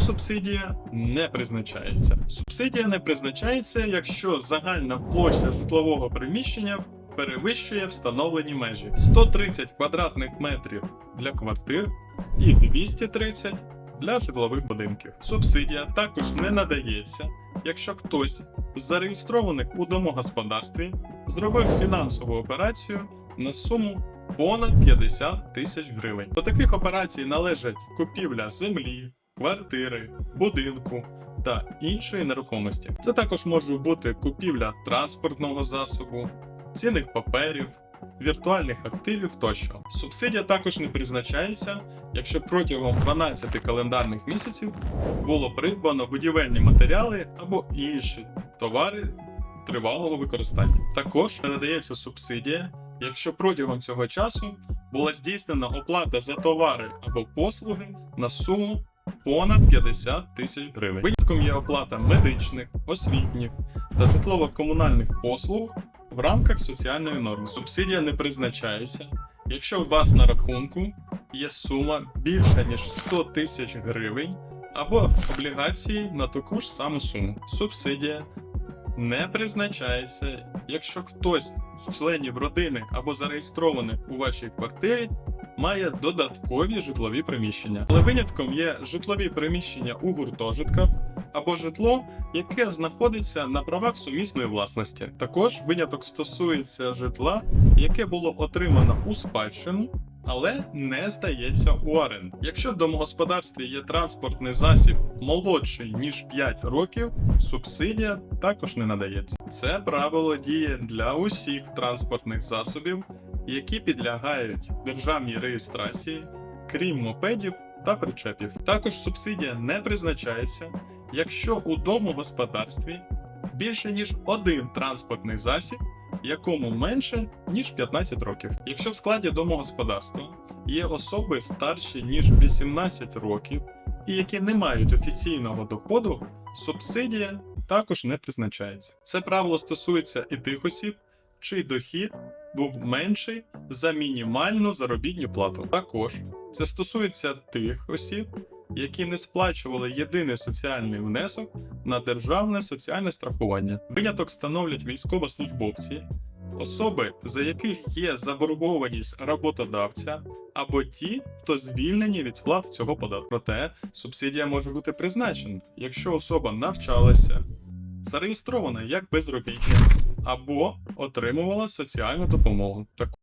Субсидія не призначається. Субсидія не призначається, якщо загальна площа житлового приміщення перевищує встановлені межі 130 квадратних метрів для квартир і 230 для житлових будинків. Субсидія також не надається, якщо хтось з зареєстрованих у домогосподарстві зробив фінансову операцію на суму понад 50 тисяч гривень. До таких операцій належать купівля землі, квартири, будинку та іншої нерухомості. Це також може бути купівля транспортного засобу, цінних паперів, віртуальних активів тощо. Субсидія також не призначається, якщо протягом 12 календарних місяців було придбано будівельні матеріали або інші товари тривалого використання. Також не надається субсидія, якщо протягом цього часу була здійснена оплата за товари або послуги на суму понад 50 тисяч гривень. Винятком є оплата медичних, освітніх та житлово-комунальних послуг в рамках соціальної норми. Субсидія не призначається, якщо у вас на рахунку є сума більша ніж 100 тисяч гривень або облігації на таку ж саму суму. Субсидія не призначається, якщо хтось з членів родини або зареєстрованих у вашій квартирі має додаткові житлові приміщення. Але винятком є житлові приміщення у гуртожитках або житло, яке знаходиться на правах сумісної власності. Також виняток стосується житла, яке було отримано у спадщину. Але не здається у оренду. Якщо в домогосподарстві є транспортний засіб молодший ніж 5 років, субсидія також не надається. Це правило діє для усіх транспортних засобів, які підлягають державній реєстрації, крім мопедів та причепів. Також субсидія не призначається, якщо у домогосподарстві більше ніж один транспортний засіб, якому менше ніж 15 років. Якщо в складі домогосподарства є особи старші ніж 18 років і які не мають офіційного доходу, субсидія також не призначається. Це правило стосується і тих осіб, чий дохід був менший за мінімальну заробітну плату. Також це стосується тих осіб, які не сплачували єдиний соціальний внесок на державне соціальне страхування. Виняток становлять військовослужбовці, особи, за яких є заборгованість роботодавця, або ті, хто звільнені від сплати цього податку. Проте субсидія може бути призначена, якщо особа навчалася, зареєстрована як безробітня або отримувала соціальну допомогу.